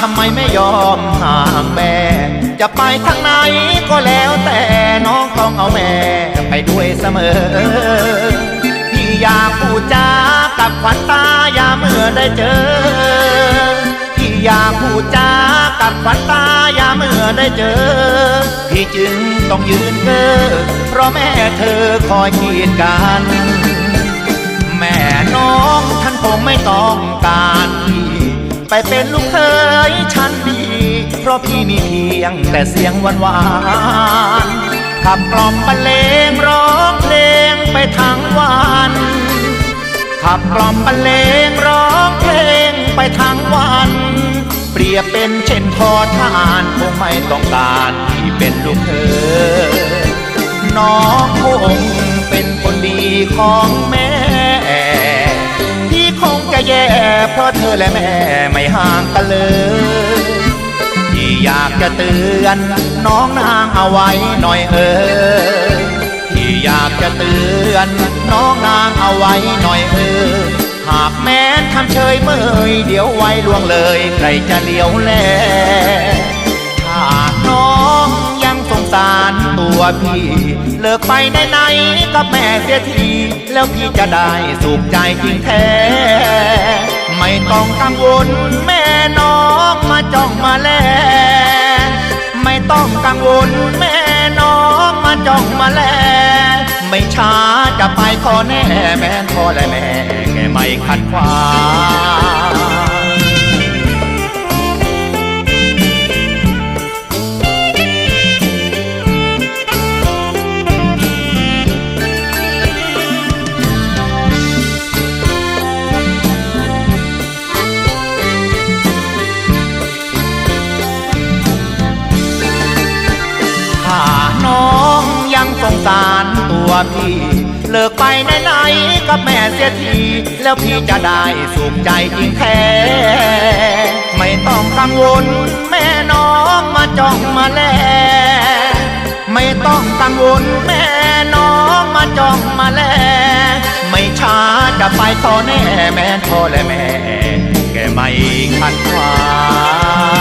ทำไมไม่ยอมห่างแม่ จะไปทางไหนก็แล้วแต่น้องต้องเอาแม่ไปด้วยเสมอ พี่อยากพูดจากับขวัญตายามเมื่อได้เจอ พี่อยากพูดจากับขวัญตายามเมื่อได้เจอ พี่จึงต้องยืนเกอเพราะแม่เธอคอยกีดกัน แม่น้องท่านคงไม่ต้องการ ไปเป็นลูกเคยฉันดี เพราะพี่มีเพียงแต่เสียงหวานหวานๆขับกล่อมบรรเลงร้องเพลงไปทั้งวันขับกล่อมบรรเลงร้องเพลงไปทั้งวัน เปรียบเป็นเช่นขอทานคงไม่ต้องการที่เป็นลูกเธอน้องคงเป็นคนดีของแม่ เพราะเธอและแม่ไม่ห่างกันเลยพี่อยากจะเตือนน้องนางเอาไว้หน่อยเออพี่อยากจะเตือนน้องนางเอาไว้หน่อยเออหากแม้นทำเฉยเมยเดี๋ยวไว้ล่วงเลยใครจะเลี้ยวแลถ้าน้องยังสงสารตัวพี่เลิกไปไหนๆกับแม่เสียทีแล้วพี่จะได้สุขใจจริงแท้ ไม่ต้องกังวลแม่น้องมาจ้องมาแล ไม่ต้องกังวลแม่น้องมาจ้องมาแล ไม่ช้าจะไปขอแน่แม่ขอและแม่แกไม่ขัดขวาง พี่ เลิกไปไหนๆกับแม่เสียที แล้วพี่จะได้สุขใจจริงแท้ไม่ต้องกังวล แม่น้องมาจ้องมาแล ไม่ต้องกังวลแม่น้องมาจ้องมาแล ไม่ช้าจะไปขอแน่แม่พ่อและแม่ แกไม่ขัดขวาง